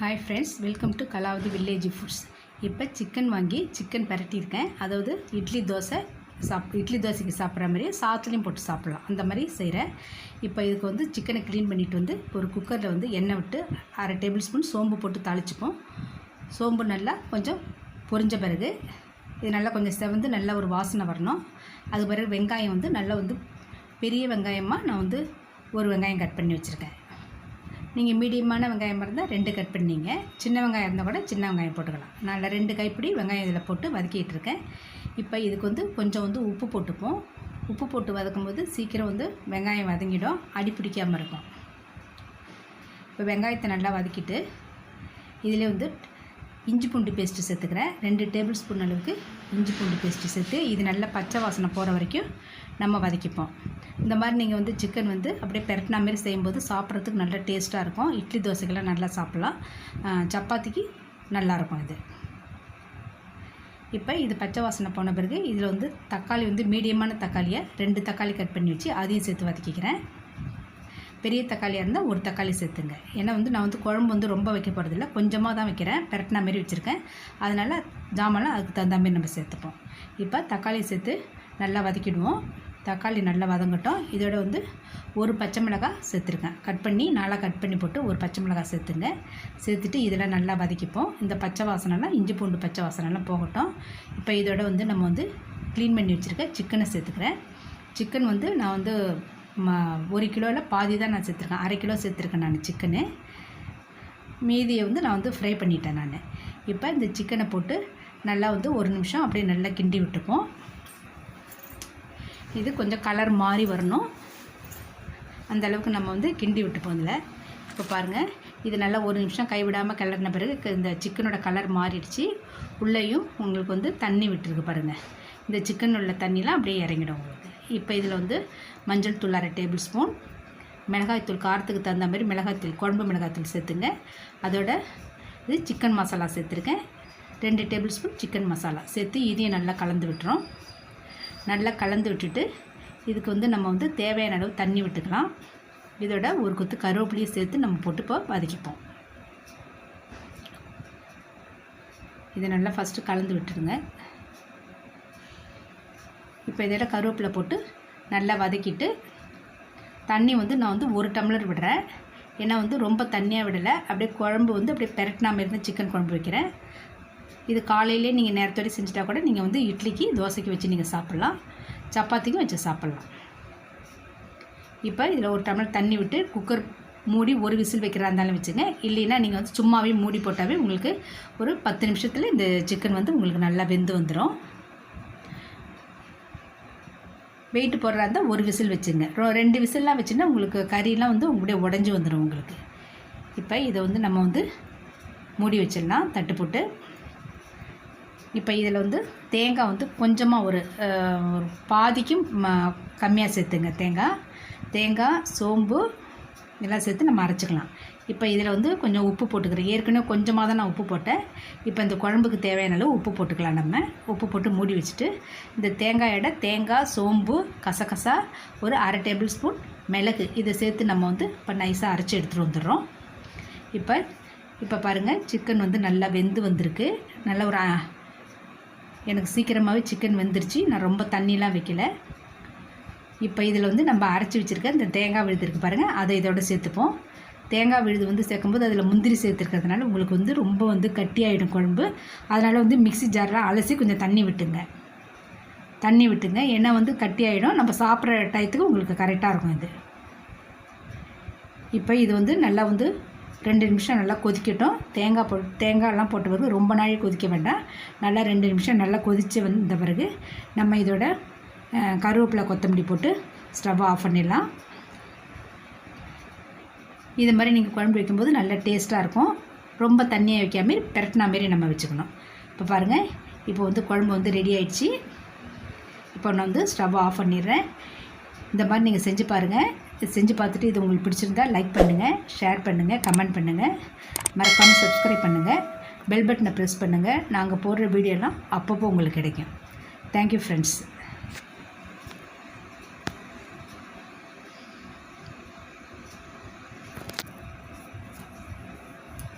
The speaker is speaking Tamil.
Hi friends welcome to Kalavathi village foods இப்போ சிக்கன் வாங்கி சிக்கன் பரட்டியிருக்கேன். அதாவது இட்லி தோசை சாப் இட்லி தோசைக்கு சாப்பிட்ற மாதிரி சாத்துலேயும் போட்டு சாப்பிட்லாம். அந்த மாதிரி செய்கிறேன் இப்போ இதுக்கு வந்து சிக்கனை க்ளீன் பண்ணிவிட்டு வந்து ஒரு குக்கரில் வந்து எண்ணெய் விட்டு அரை டேபிள் ஸ்பூன் சோம்பு போட்டு தாளிச்சுப்போம். சோம்பு நல்லா கொஞ்சம் பொரிஞ்ச பிறகு இது நல்லா கொஞ்சம் செவந்து நல்லா ஒரு வாசனை வரணும். அது பிறகு வெங்காயம் வந்து நல்லா வந்து பெரிய வெங்காயமாக நான் வந்து ஒரு வெங்காயம் கட் பண்ணி வச்சுருக்கேன். நீங்கள் மீடியமான வெங்காயம் இருந்தால் ரெண்டு கட் பண்ணிங்க. சின்ன வெங்காயம் இருந்தால் கூட சின்ன வெங்காயம் போட்டுக்கலாம். நான் ரெண்டு கைப்பிடி வெங்காயம் இதில் போட்டு வதக்கிட்டு இருக்கேன். இப்போ இதுக்கு வந்து கொஞ்சம் வந்து உப்பு போட்டுப்போம். உப்பு போட்டு வதக்கும்போது சீக்கிரம் வந்து வெங்காயம் வதங்கிடும். அடி பிடிக்காமல் இருக்கும். இப்போ வெங்காயத்தை நல்லா வதக்கிட்டு இதில் வந்து இஞ்சி பூண்டு பேஸ்ட்டு சேர்த்துக்கிறேன். ரெண்டு டேபிள் ஸ்பூன் அளவுக்கு இஞ்சி பூண்டு பேஸ்ட்டு சேர்த்து இது நல்லா பச்சை வாசனை போகிற வரைக்கும் நம்ம வதக்கிப்போம். இந்த மாதிரி நீங்கள் வந்து சிக்கன் வந்து அப்படியே பெரட்டின மாதிரி செய்யும்போது சாப்பிட்றதுக்கு நல்லா டேஸ்ட்டாக இருக்கும். இட்லி தோசைக்கெல்லாம் நல்லா சாப்பிட்லாம். சப்பாத்திக்கு நல்லாயிருக்கும் இது. இப்போ இது பச்சை வாசனை போன பிறகு இதில் வந்து தக்காளி வந்து மீடியமான தக்காளியை ரெண்டு தக்காளி கட் பண்ணி வச்சு அதையும் சேர்த்து வதக்கிக்கிறேன். பெரிய தக்காளியாக இருந்தால் ஒரு தக்காளி சேர்த்துங்க. ஏன்னா வந்து நான் வந்து குழம்பு வந்து ரொம்ப வைக்க போகிறதில்ல கொஞ்சமாக தான் வைக்கிறேன். பெரட்டின மாரி வச்சுருக்கேன். அதனால் ஜாமான்லாம் அதுக்கு தகுந்த மாதிரி நம்ம சேர்த்துப்போம். இப்போ தக்காளி சேர்த்து நல்லா வதக்கிடுவோம். தக்காளி நல்லா வதங்கட்டும். இதோட வந்து ஒரு பச்சை மிளகாய் சேர்த்துருக்கேன். கட் பண்ணி நாளாக கட் பண்ணி போட்டு ஒரு பச்சை மிளகாய் சேர்த்துங்க. சேர்த்துட்டு இதெல்லாம் நல்லா வதக்கிப்போம். இந்த பச்சை வாசனைலாம் இஞ்சி பூண்டு பச்சை வாசனைலாம் போகட்டும். இப்போ இதோட வந்து நம்ம வந்து க்ளீன் பண்ணி வச்சுருக்க சிக்கனை சேர்த்துக்கிறேன். சிக்கன் வந்து நான் வந்து ஒரு கிலோவில் பாதி தான் நான் சேர்த்துருக்கேன். அரை கிலோ சேர்த்துருக்கேன் நான் சிக்கனு. மீதியை வந்து நான் வந்து ஃப்ரை பண்ணிட்டேன் நான். இப்போ இந்த சிக்கனை போட்டு நல்லா வந்து ஒரு நிமிஷம் அப்படியே நல்லா கிண்டி விட்டுப்போம் இது கொஞ்சம் கலர் மாறி வரணும். அந்த அளவுக்கு நம்ம வந்து கிண்டி விட்டுப்போம் இதில். இப்போ பாருங்கள் இது நல்லா ஒரு நிமிஷம் கைவிடாமல் கிளறின பிறகு இந்த சிக்கனோட கலர் மாறிடுச்சு. உள்ளேயும் உங்களுக்கு வந்து தண்ணி விட்டுருக்கு பாருங்கள் இந்த சிக்கன் உள்ள தண்ணிலாம் அப்படியே இறங்கிடும் உங்களுக்கு. இப்போ இதில் வந்து மஞ்சள் தூள் அரை டேபிள் ஸ்பூன் மிளகாய்த்தூள் காரத்துக்கு தகுந்த மாதிரி மிளகாய்த்தூள் குழம்பு மிளகாய்த்தூள் சேர்த்துங்க. அதோட இது சிக்கன் மசாலா சேர்த்துருக்கேன். ரெண்டு டேபிள் ஸ்பூன் சிக்கன் மசாலா சேர்த்து இதையும் நல்லா கலந்து விட்டுறோம். நல்லா கலந்து விட்டுட்டு இதுக்கு வந்து நம்ம வந்து தேவையான அளவு தண்ணி விட்டுக்கலாம். இதோட ஒரு கொத்து கருவேப்பிலையும் சேர்த்து நம்ம போட்டு இப்போ வதக்கிப்போம். இதை நல்லா ஃபஸ்ட்டு கலந்து விட்டுருங்க. இப்போ இதில் கருவேப்பிலை போட்டு நல்லா வதக்கிட்டு தண்ணி வந்து நான் வந்து ஒரு டம்ளர் விடுறேன். ஏன்னா வந்து ரொம்ப தண்ணியாக விடலை. அப்படியே குழம்பு வந்து அப்படியே பெரட்டினாமல் இருந்து சிக்கன் குழம்பு வைக்கிறேன். இது காலையிலே நீங்கள் நேரத்தோட செஞ்சுட்டா கூட நீங்கள் வந்து இட்லிக்கு தோசைக்கு வச்சு நீங்கள் சாப்பிட்லாம். சப்பாத்திக்கும் வச்சு சாப்பிட்லாம். இப்போ இதில் ஒரு டம்ளர் தண்ணி விட்டு குக்கர் மூடி ஒரு விசில் வைக்கிறதா இருந்தாலும் வச்சுங்க. இல்லைன்னா நீங்கள் வந்து சும்மாவே மூடி போட்டாவே உங்களுக்கு ஒரு பத்து நிமிஷத்தில் இந்த சிக்கன் வந்து உங்களுக்கு நல்லா வெந்து வந்துடும் வெயிட் போடுறதா இருந்தால் ஒரு விசில் வச்சுங்க ரெண்டு விசில்லாம் வச்சுன்னா உங்களுக்கு கறிலாம் வந்து உங்களுடைய உடஞ்சி வந்துடும் உங்களுக்கு. இப்போ இதை வந்து நம்ம வந்து மூடி வச்சிடலாம் தட்டு போட்டு. இப்போ இதில் வந்து தேங்காய் வந்து கொஞ்சமாக ஒரு ஒரு பாதிக்கும் ம- கம்மியாக சேர்த்துங்க. தேங்காய் தேங்காய் சோம்பு இதெல்லாம் சேர்த்து நம்ம அரைச்சிக்கலாம். இப்போ இதில் வந்து கொஞ்சம் உப்பு போட்டுக்கிறேன். ஏற்கனவே கொஞ்சமாக தான் நான் உப்பு போட்டேன். இப்போ இந்த குழம்புக்கு தேவையான அளவு உப்பு போட்டுக்கலாம் நம்ம. உப்பு போட்டு மூடி வச்சுட்டு இந்த தேங்காயோட தேங்காய் சோம்பு கசகசா ஒரு அரை டேபிள் ஸ்பூன் மிளகு இதை சேர்த்து நம்ம வந்து இப்போ நைஸாக அரைச்சி எடுத்துகிட்டு வந்துடுறோம். இப்போ இப்போ பாருங்கள் சிக்கன் வந்து நல்லா வெந்து வந்திருக்கு. நல்ல ஒரு எனக்கு சீக்கிரமாகவே சிக்கன் வெந்துருச்சு. நான் ரொம்ப தண்ணிலாம் வைக்கல. இப்போ இதில் வந்து நம்ம அரைச்சி வச்சுருக்க இந்த தேங்காய் விழுது இருக்குது பாருங்கள் அதை இதோட சேர்த்துப்போம். தேங்காய் விழுது வந்து சேர்க்கும்போது அதில் முந்திரி சேர்த்துருக்கிறதுனால உங்களுக்கு வந்து ரொம்ப வந்து கட்டியாகிடும் குழம்பு. அதனால் வந்து மிக்ஸி ஜாரில் அலசி கொஞ்சம் தண்ணி விட்டுங்க. தண்ணி விட்டுங்க. ஏன்னா வந்து கட்டியாகிடும் நம்ம சாப்பிட்ற டயத்துக்கு உங்களுக்கு கரெக்டாக இருக்கும் இது. இப்போ இது வந்து நல்லா வந்து ரெண்டு நிமிஷம் நல்லா கொதிக்கட்டும். தேங்காய் போ தேங்காயெல்லாம் போட்ட பிறகு ரொம்ப நாளே கொதிக்க வேண்டாம். நல்லா ரெண்டு நிமிஷம் நல்லா கொதித்து வந்த பிறகு நம்ம இதோட கருவேப்பிலை கொத்தமல்லி போட்டு ஸ்டவ் ஆஃப் பண்ணிடலாம். இது மாதிரி நீங்கள் குழம்பு வைக்கும்போது நல்ல டேஸ்ட்டாக இருக்கும். ரொம்ப தண்ணியாக வைக்காம பெரட்டினா மாரி நம்ம வச்சுக்கணும். இப்போ பாருங்கள் இப்போ வந்து குழம்பு வந்து ரெடி ஆயிடுச்சு. இப்போ நான் வந்து ஸ்டவ் ஆஃப் பண்ணிடுறேன். இந்த மாதிரி நீங்கள் செஞ்சு பாருங்கள் செஞ்சு பார்த்துட்டு இது உங்களுக்கு பிடிச்சிருந்தா லைக் பண்ணுங்கள் ஷேர் பண்ணுங்கள் கமெண்ட் பண்ணுங்கள் மறக்காமல் சப்ஸ்கிரைப் பண்ணுங்கள் பெல் பட்டனை ப்ரெஸ் பண்ணுங்கள் நாங்கள் போடுற வீடியோலாம் அப்பப்போ உங்களுக்கு கிடைக்கும். Thank you friends